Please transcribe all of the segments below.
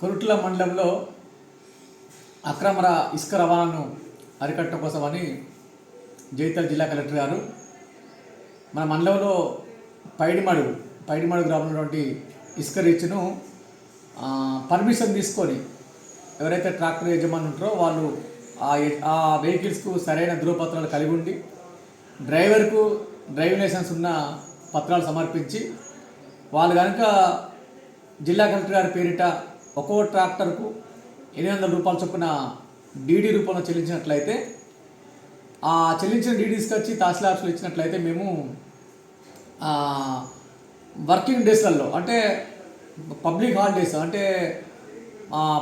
కొరుట్ల మండలంలో అక్రమ ఇసుక రవాణాను అరికట్టడం కోసమని జైతల్ జిల్లా కలెక్టర్ గారు మన మండలంలో పైడిమడు పైడిమడు గ్రామంలో ఇసుక రీచ్ను పర్మిషన్ తీసుకొని ఎవరైతే ట్రాక్టర్ యజమాని ఉంటారో వాళ్ళు ఆ ఆ వెహికల్స్కు సరైన ధృవపత్రాలు కలిగి ఉండి డ్రైవర్కు డ్రైవింగ్ లైసెన్స్ ఉన్న పత్రాలు సమర్పించి వాళ్ళు కనుక జిల్లా కలెక్టర్ గారి పేరిట ఒక్కో ట్రాక్టర్కు ఎనిమిది వందల రూపాయల చొప్పున డీడీ రూపంలో చెల్లించినట్లయితే ఆ చెల్లించిన డీడీస్కి వచ్చి తహసీల్ ఇచ్చినట్లయితే మేము వర్కింగ్ డేస్లలో అంటే పబ్లిక్ హాలిడేస్ అంటే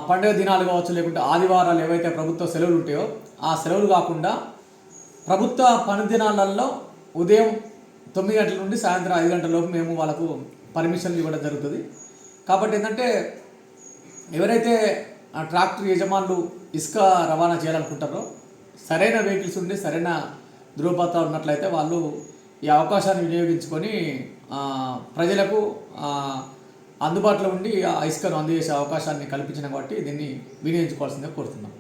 పండుగ దినాలు కావచ్చు లేకుంటే ఆదివారాలు ఏవైతే ప్రభుత్వ సెలవులు ఉంటాయో ఆ సెలవులు కాకుండా ప్రభుత్వ పని దినాలలో ఉదయం తొమ్మిది గంటల నుండి సాయంత్రం ఐదు గంటల లోపు మేము వాళ్ళకు పర్మిషన్లు ఇవ్వడం జరుగుతుంది. కాబట్టి ఏంటంటే ఎవరైతే ఆ ట్రాక్టర్ యజమానులు ఇసుక రవాణా చేయాలనుకుంటారో సరైన వెహికల్స్ ఉండి సరైన ధృవపత్రాలు ఉన్నట్లయితే వాళ్ళు ఈ అవకాశాన్ని వినియోగించుకొని ప్రజలకు అందుబాటులో ఉండి ఆ ఇసుకను అందజేసే అవకాశాన్ని కల్పించిన కాబట్టి దీన్ని వినియోగించుకోవాల్సిందే కోరుతున్నాం.